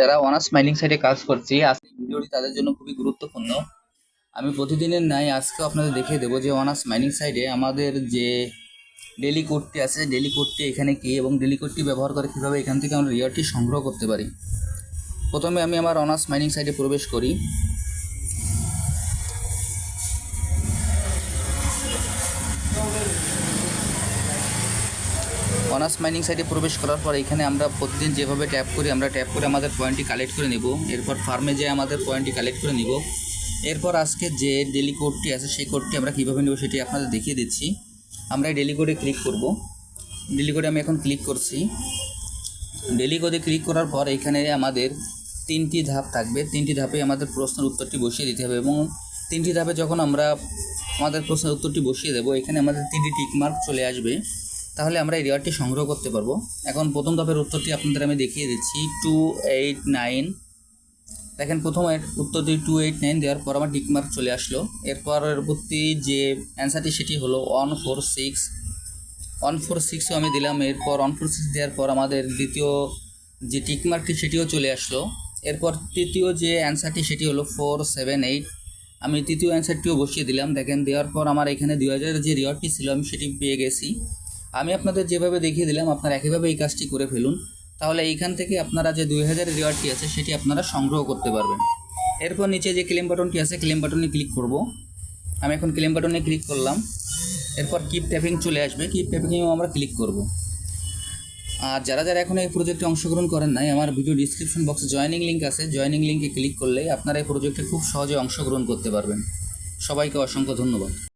যারা honours mining সাইডে কাজ করছি আজকে ভিডিওটি তাদের জন্য খুবই গুরুত্বপূর্ণ। আমি প্রতিদিনের ন্যায় আজকে আপনাদের দেখিয়ে দেবো যে অনার্স মাইনিং সাইডে আমাদের যে ডেলি কোডটি আছে ডেলি কোডটি এখানে কি এবং ডেলি কোডটি ব্যবহার করে কীভাবে এখান থেকে আমরা রিয়ারটি সংগ্রহ করতে পারি। প্রথমে আমি আমার অনার্স মাইনিং সাইডে প্রবেশ করি। অনার্স মাইনিং সাইটে প্রবেশ করার পর এখানে আমরা প্রতিদিন যেভাবে ট্যাপ করি, আমরা ট্যাপ করে আমাদের পয়েন্টটি কালেক্ট করে নেব। এরপর ফার্মে যেয়ে আমাদের পয়েন্টটি কালেক্ট করে নিব। এরপর আজকে যে ডেলি কোডটি আছে, সেই কোডটি আমরা কীভাবে নেব সেটি আপনাদের দেখিয়ে দিচ্ছি। আমরা ডেলি কোডে ক্লিক করব। ডেলি কোডে আমি এখন ক্লিক করছি। ডেলি কোডে ক্লিক করার পর এখানে আমাদের তিনটি ধাপ থাকবে। তিনটি ধাপে আমাদের প্রশ্নের উত্তরটি বসিয়ে দিতে হবে এবং তিনটি ধাপে যখন আমরা আমাদের প্রশ্নের উত্তরটি বসিয়ে দেবো, এখানে আমাদের তিনটি টিক মার্ক চলে আসবে। তাহলে আমরা এই রেওয়ার্ডটি সংগ্রহ করতে পারব। এখন প্রথম ধাপের উত্তরটি আপনাদের আমি দেখিয়ে দিচ্ছি টু এইট নাইন দেখেন প্রথম এর উত্তরটি টু এইট নাইন দেওয়ার পর আমার টিকমার্ক চলে আসলো। এরপর পরবর্তী যে অ্যান্সারটি সেটি হলো one four six one four সিক্সও আমি দিলাম, এরপর ওয়ান ফোর সিক্স দেওয়ার পর আমাদের দ্বিতীয় যে টিকমার্কটি সেটিও চলে আসলো। এরপর তৃতীয় যে অ্যান্সারটি সেটি হলো ফোর সেভেন এইট আমি তৃতীয় অ্যান্সারটিও বসিয়ে দিলাম। দেখেন দেওয়ার পর আমার এখানে দুই হাজারের যে রিওয়ার্ডটি ছিল, আমি সেটি পেয়ে গেছি। আমি আপনাদের যেভাবে দেখিয়ে দিলাম, আপনারা একইভাবে এই কাজটি করে ফেলুন। তাহলে এইখান থেকে আপনারা যে দুই হাজারের রিওয়ার্ডটি আছে, সেটি আপনারা সংগ্রহ করতে পারবেন। এরপর নিচে যে ক্লেম বাটনটি আছে ক্লেম বাটনে ক্লিক করব। আমি এখন ক্লেম বাটনে ক্লিক করলাম। এরপর কিপ ট্যাপিং চলে আসবে। কিপ ট্যাপিংয়েও আমরা ক্লিক করব। আর যারা যারা এখন এই প্রজেক্টে অংশগ্রহণ করেন নাই, আমার ভিডিও ডিসক্রিপশন বক্সে জয়েনিং লিঙ্ক আছে। জয়েনিং লিঙ্কে ক্লিক করলে আপনারা এই প্রজেক্টে খুব সহজে অংশগ্রহণ করতে পারবেন। সবাইকে অসংখ্য ধন্যবাদ।